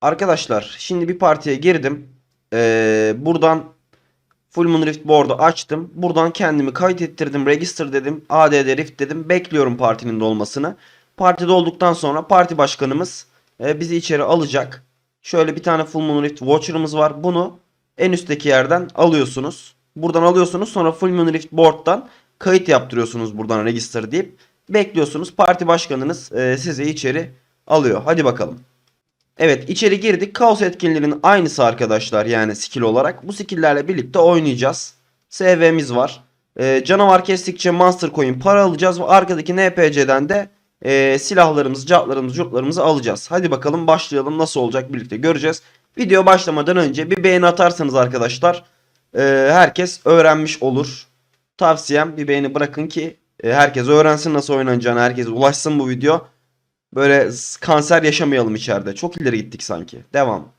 Arkadaşlar şimdi bir partiye girdim. Ee, buradan Full Moon Rift Board'u açtım. Buradan kendimi kayıt ettirdim. Register dedim. ADD Rift dedim. Bekliyorum partinin dolmasını. Partide olduktan sonra parti başkanımız e, bizi içeri alacak. Şöyle bir tane Full Moon Rift Watcher'ımız var. Bunu en üstteki yerden alıyorsunuz. Buradan alıyorsunuz. Sonra Full Moon Rift Board'dan kayıt yaptırıyorsunuz buradan Register deyip. Bekliyorsunuz. Parti başkanınız e, sizi içeri alıyor. Hadi bakalım. Evet içeri girdik. Kaos etkinliğinin aynısı arkadaşlar yani skill olarak. Bu skilllerle birlikte oynayacağız. SV'miz var. Ee, canavar kestikçe Monster Coin para alacağız ve arkadaki NPC'den de e, silahlarımızı, cartlarımızı, curtlarımızı alacağız. Hadi bakalım başlayalım nasıl olacak birlikte göreceğiz. Video başlamadan önce bir beğeni atarsanız arkadaşlar e, herkes öğrenmiş olur. Tavsiyem bir beğeni bırakın ki e, herkes öğrensin nasıl oynanacağını, herkese ulaşsın bu video. Böyle kanser yaşamayalım içeride. Çok ileri gittik sanki. Devam.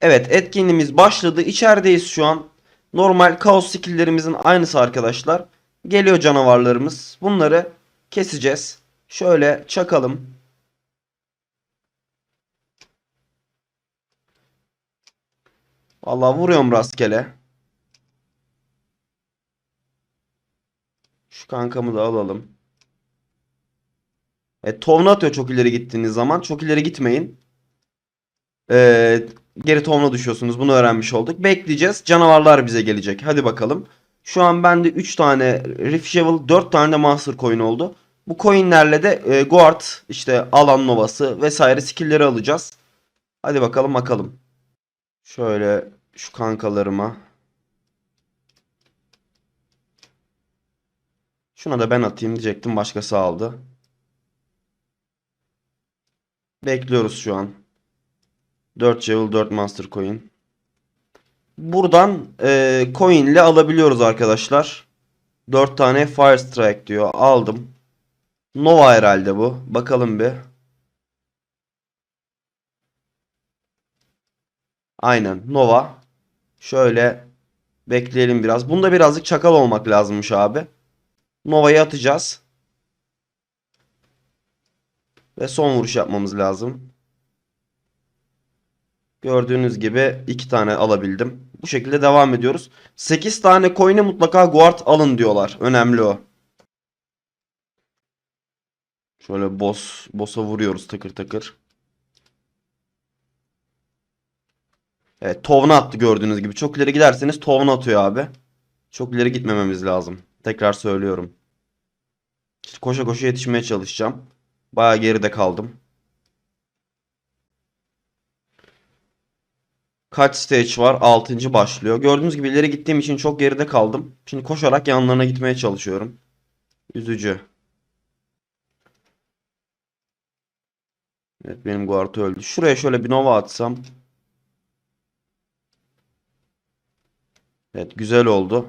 Evet etkinliğimiz başladı. İçerideyiz şu an. Normal kaos skill'lerimizin aynısı arkadaşlar. Geliyor canavarlarımız. Bunları keseceğiz. Şöyle çakalım. Vallahi vuruyorum rastgele. Şu kankamı da alalım. E, tovna atıyor çok ileri gittiğiniz zaman. Çok ileri gitmeyin. E, geri tovna düşüyorsunuz. Bunu öğrenmiş olduk. Bekleyeceğiz. Canavarlar bize gelecek. Hadi bakalım. Şu an bende 3 tane Rift Shovel, 4 tane de Master Coin oldu. Bu coinlerle de e, Guard, işte Alan Novası vesaire skill'leri alacağız. Hadi bakalım bakalım. Şöyle şu kankalarıma. Şuna da ben atayım diyecektim. Başkası aldı. Bekliyoruz şu an. 4 Jewel 4 Master Coin. Buradan e, coin ile alabiliyoruz arkadaşlar. 4 tane Fire Strike diyor. Aldım. Nova herhalde bu. Bakalım bir. Aynen Nova. Şöyle bekleyelim biraz. Bunda birazcık çakal olmak lazımmış abi. Nova'yı atacağız. Ve son vuruş yapmamız lazım. Gördüğünüz gibi iki tane alabildim. Bu şekilde devam ediyoruz. 8 tane coin'e mutlaka guard alın diyorlar. Önemli o. Şöyle boss boss'a vuruyoruz takır takır. Evet, tovna attı gördüğünüz gibi. Çok ileri giderseniz tovna atıyor abi. Çok ileri gitmememiz lazım. Tekrar söylüyorum. Koşa koşa yetişmeye çalışacağım. Bayağı geride kaldım. Kaç stage var? 6. başlıyor. Gördüğünüz gibi ileri gittiğim için çok geride kaldım. Şimdi koşarak yanlarına gitmeye çalışıyorum. Üzücü. Evet benim guard öldü. Şuraya şöyle bir nova atsam. Evet güzel oldu.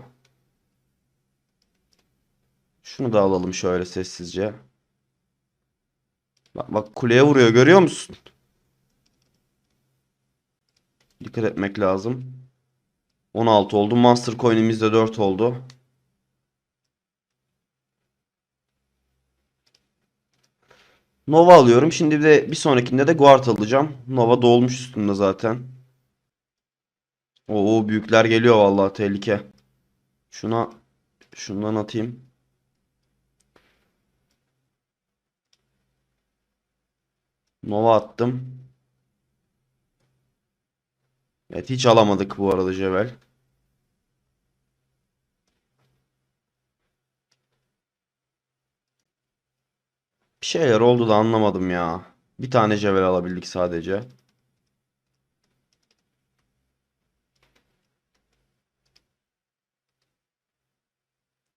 Şunu da alalım şöyle sessizce. Bak, bak kuleye vuruyor görüyor musun? Dikkat etmek lazım. 16 oldu. Master coin'imiz de 4 oldu. Nova alıyorum. Şimdi de bir sonrakinde de Guard alacağım. Nova dolmuş üstünde zaten. Oo büyükler geliyor vallahi tehlike. Şuna şundan atayım. Nova attım. Evet hiç alamadık bu arada Jevel. Bir şeyler oldu da anlamadım ya. Bir tane Jevel alabildik sadece.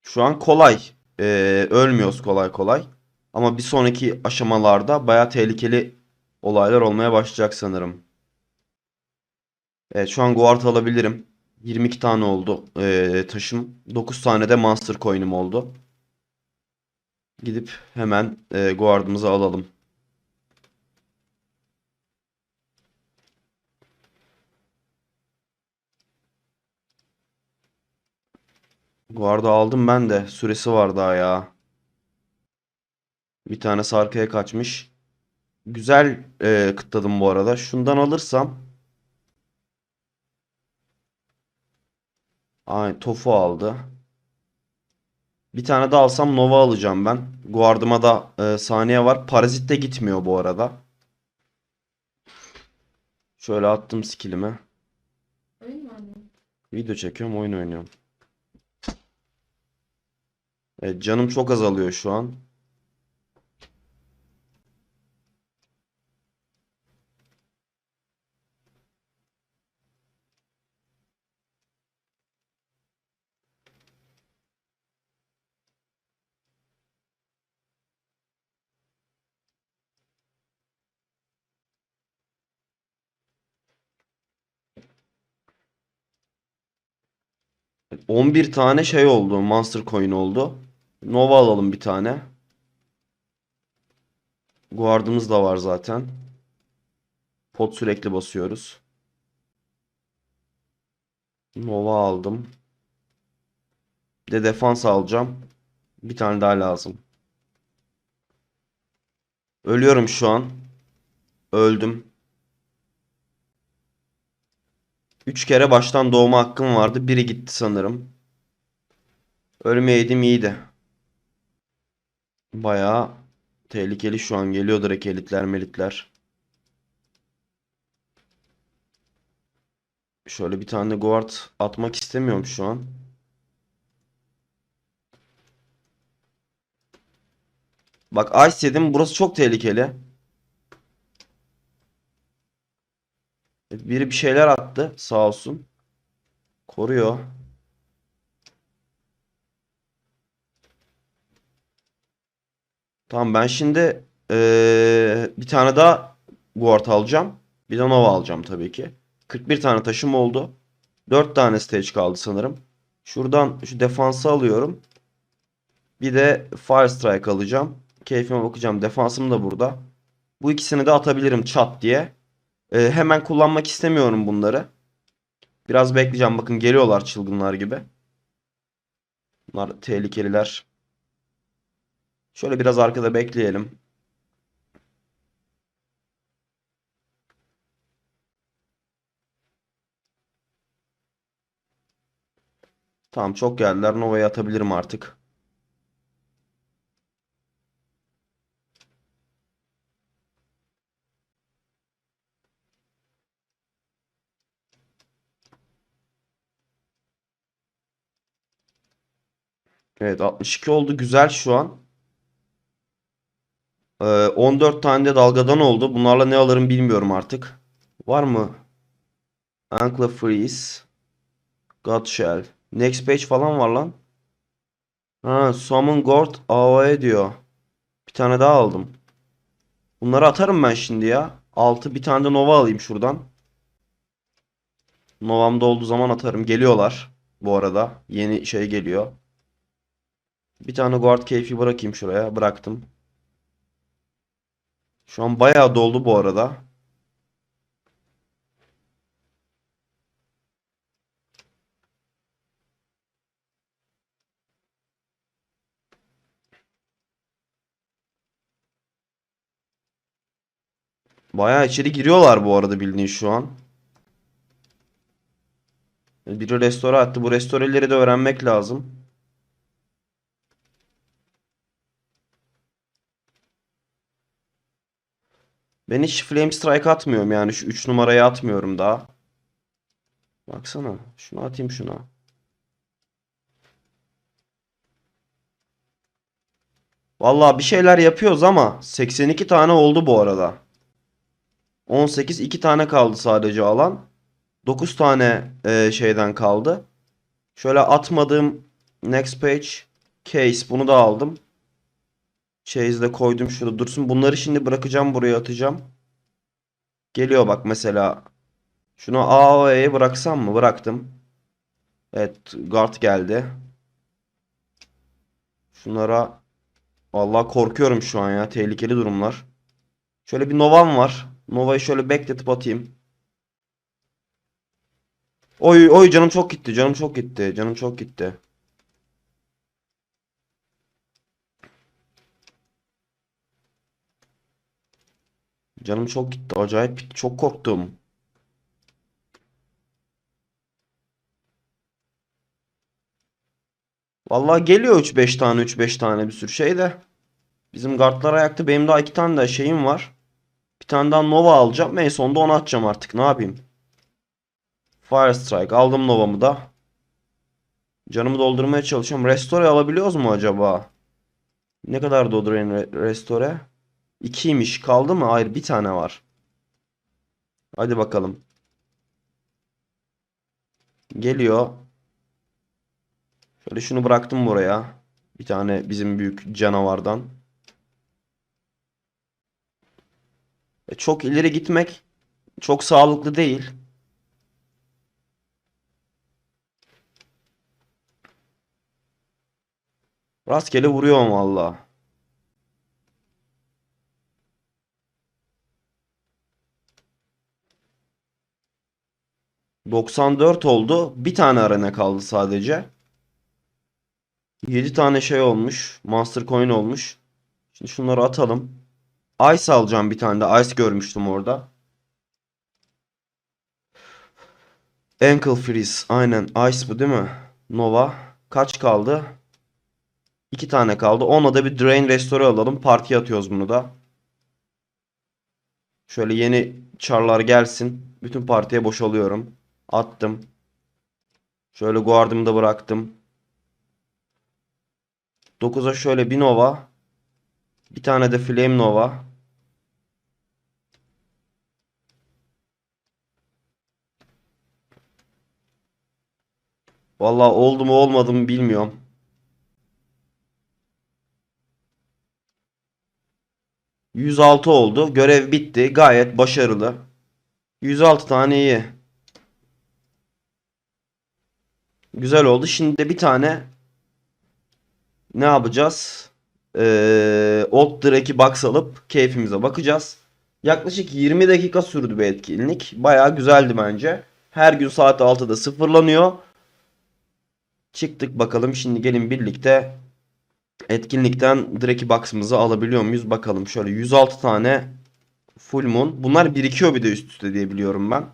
Şu an kolay. Ee, ölmüyoruz kolay kolay. Ama bir sonraki aşamalarda baya tehlikeli olaylar olmaya başlayacak sanırım. Evet şu an guard alabilirim. 22 tane oldu ee, taşım. 9 tane de monster coin'im oldu. Gidip hemen e, guardımızı alalım. Guard'ı aldım ben de. Süresi var daha ya. Bir tanesi arkaya kaçmış. Güzel e, kıtladım bu arada. Şundan alırsam Ay tofu aldı. Bir tane daha alsam Nova alacağım ben. Guardıma da e, saniye var. Parazit de gitmiyor bu arada. Şöyle attım skillimi. Video çekiyorum, oyun oynuyorum. Evet, canım çok azalıyor şu an. 11 tane şey oldu. Monster Coin oldu. Nova alalım bir tane. Guardımız da var zaten. Pot sürekli basıyoruz. Nova aldım. Bir de defans alacağım. Bir tane daha lazım. Ölüyorum şu an. Öldüm. 3 kere baştan doğma hakkım vardı. Biri gitti sanırım. Ölmeyeydim iyiydi. Bayağı tehlikeli şu an. Geliyor direkt elitler melitler. Şöyle bir tane guard atmak istemiyorum şu an. Bak Ice yedim. Burası çok tehlikeli. Biri bir şeyler attı. Sağ olsun. Koruyor. Tamam ben şimdi eee, bir tane daha guard alacağım. Bir de Nova alacağım tabii ki. 41 tane taşım oldu. 4 tane stage kaldı sanırım. Şuradan şu defansı alıyorum. Bir de Fire Strike alacağım. Keyfime bakacağım. Defansım da burada. Bu ikisini de atabilirim çat diye. Ee, hemen kullanmak istemiyorum bunları. Biraz bekleyeceğim. Bakın geliyorlar çılgınlar gibi. Bunlar tehlikeliler. Şöyle biraz arkada bekleyelim. Tamam çok geldiler. Nova'ya atabilirim artık. Evet 62 oldu. Güzel şu an. Ee, 14 tane de dalgadan oldu. Bunlarla ne alırım bilmiyorum artık. Var mı? Ankle Freeze. God Shell. Next page falan var lan. Ha, Summon Guard AoE diyor. Bir tane daha aldım. Bunları atarım ben şimdi ya. 6 bir tane de Nova alayım şuradan. Nova'm da olduğu zaman atarım. Geliyorlar bu arada. Yeni şey geliyor. Bir tane guard keyfi bırakayım şuraya. Bıraktım. Şu an bayağı doldu bu arada. Bayağı içeri giriyorlar bu arada bildiğin şu an. Biri restore attı. Bu restoreleri de öğrenmek lazım. Ben hiç Flame Strike atmıyorum yani şu 3 numarayı atmıyorum daha. Baksana. Şunu atayım şuna. Vallahi bir şeyler yapıyoruz ama 82 tane oldu bu arada. 18 2 tane kaldı sadece alan. 9 tane e, şeyden kaldı. Şöyle atmadığım next page case bunu da aldım. Chase'de koydum şurada dursun. Bunları şimdi bırakacağım buraya atacağım. Geliyor bak mesela. Şunu AOE'ye bıraksam mı? Bıraktım. Evet guard geldi. Şunlara vallahi korkuyorum şu an ya. Tehlikeli durumlar. Şöyle bir Nova'm var. Nova'yı şöyle bekletip atayım. Oy oy canım çok gitti. Canım çok gitti. Canım çok gitti. Canım çok gitti. Acayip. Çok korktum. Vallahi geliyor 3-5 tane 3-5 tane bir sürü şey de. Bizim guardlar ayakta. Benim daha iki tane de şeyim var. Bir tane daha Nova alacağım. En sonunda onu atacağım artık. Ne yapayım? Fire Strike. Aldım Nova'mı da. Canımı doldurmaya çalışıyorum. Restore alabiliyoruz mu acaba? Ne kadar doldurayım re- Restore? 2'ymiş. Kaldı mı? Hayır bir tane var. Hadi bakalım. Geliyor. Şöyle şunu bıraktım buraya. Bir tane bizim büyük canavardan. E, çok ileri gitmek çok sağlıklı değil. Rastgele vuruyorum valla. ...94 oldu. Bir tane arena kaldı sadece. 7 tane şey olmuş. Master Coin olmuş. Şimdi şunları atalım. Ice alacağım bir tane de. Ice görmüştüm orada. Ankle Freeze. Aynen. Ice bu değil mi? Nova. Kaç kaldı? 2 tane kaldı. Ona da bir Drain Restore alalım. Partiye atıyoruz bunu da. Şöyle yeni charlar gelsin. Bütün partiye boşalıyorum. Attım. Şöyle guardımı da bıraktım. 9'a şöyle bir Nova. Bir tane de Flame Nova. Vallahi oldu mu olmadı mı bilmiyorum. ...106 oldu. Görev bitti. Gayet başarılı. 106 tane iyi. Güzel oldu. Şimdi de bir tane... ...ne yapacağız? Ee, Old Drake'i box alıp... ...keyfimize bakacağız. Yaklaşık 20 dakika sürdü bu etkinlik. Bayağı güzeldi bence. Her gün saat 6'da sıfırlanıyor. Çıktık bakalım. Şimdi gelin birlikte etkinlikten Draki Box'ımızı alabiliyor muyuz? Bakalım. Şöyle 106 tane Full Moon. Bunlar birikiyor bir de üst üste diye biliyorum ben.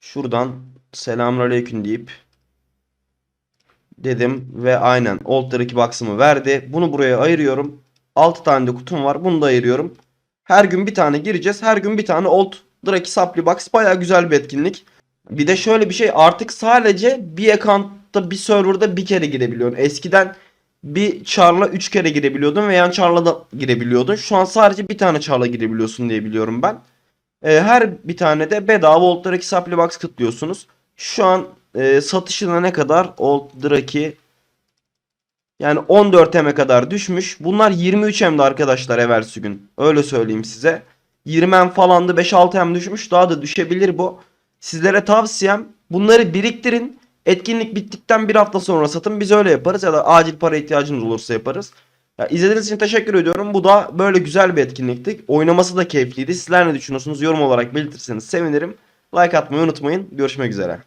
Şuradan selamünaleyküm deyip dedim ve aynen Old Draki Box'ımı verdi. Bunu buraya ayırıyorum. 6 tane de kutum var. Bunu da ayırıyorum. Her gün bir tane gireceğiz. Her gün bir tane Old Draki Supply Box. Baya güzel bir etkinlik. Bir de şöyle bir şey artık sadece bir account'ta bir serverda bir kere girebiliyorsun. Eskiden bir char'la 3 kere girebiliyordun ve yan char'la da girebiliyordun. Şu an sadece bir tane char'la girebiliyorsun diye biliyorum ben. Ee, her bir tane de bedava Old Draki Supply Box kıtlıyorsunuz. Şu an e, satışına ne kadar Old Draki yani 14 M'e kadar düşmüş. Bunlar 23 M'de arkadaşlar evvelsi gün. Öyle söyleyeyim size. 20 M falandı 5-6 M düşmüş. Daha da düşebilir bu. Sizlere tavsiyem bunları biriktirin. Etkinlik bittikten bir hafta sonra satın. Biz öyle yaparız ya da acil para ihtiyacınız olursa yaparız. Ya izlediğiniz için teşekkür ediyorum. Bu da böyle güzel bir etkinlikti. Oynaması da keyifliydi. Sizler ne düşünüyorsunuz? Yorum olarak belirtirseniz sevinirim. Like atmayı unutmayın. Görüşmek üzere.